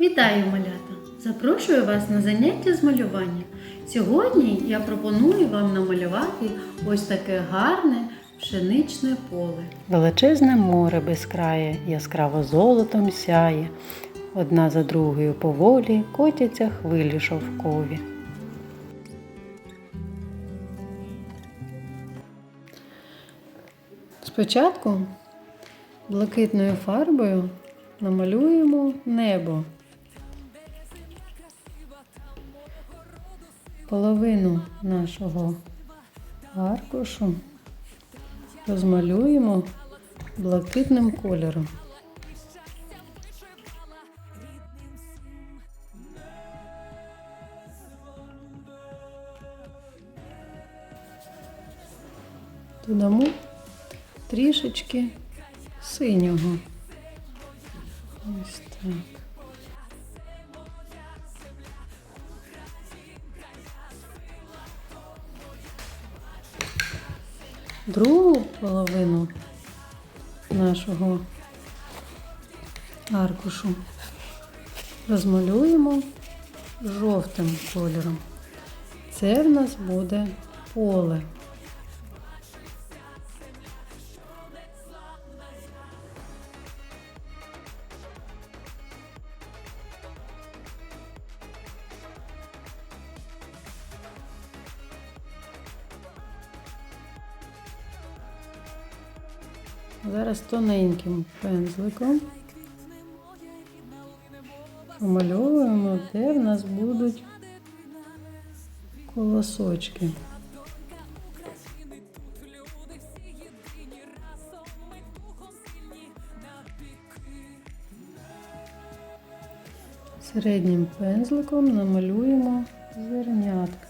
Вітаю, малята! Запрошую вас на заняття з малювання. Сьогодні я пропоную вам намалювати ось таке гарне пшеничне поле. Величезне море без краю яскраво золотом сяє. Одна за другою поволі котяться хвилі шовкові. Спочатку блакитною фарбою намалюємо небо. Половину нашого аркушу розмалюємо блакитним кольором. Додамо трішечки синього. Ось так. Другу половину нашого аркушу розмалюємо жовтим кольором. Це в нас буде поле. Зараз тоненьким пензликом помальовуємо, де в нас будуть колосочки. Середнім пензликом намалюємо зернятка.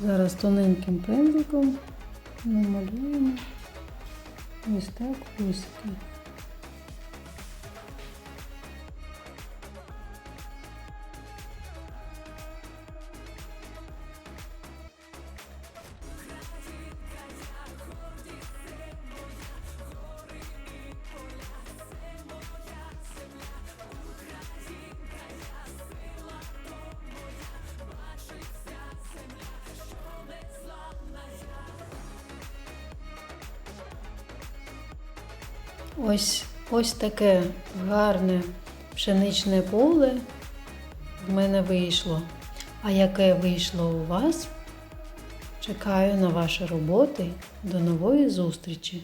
Зараз тоненьким пензликом намалюємо ось так вусики. Ось ось таке гарне пшеничне поле в мене вийшло. А яке вийшло у вас? Чекаю на ваші роботи. До нової зустрічі!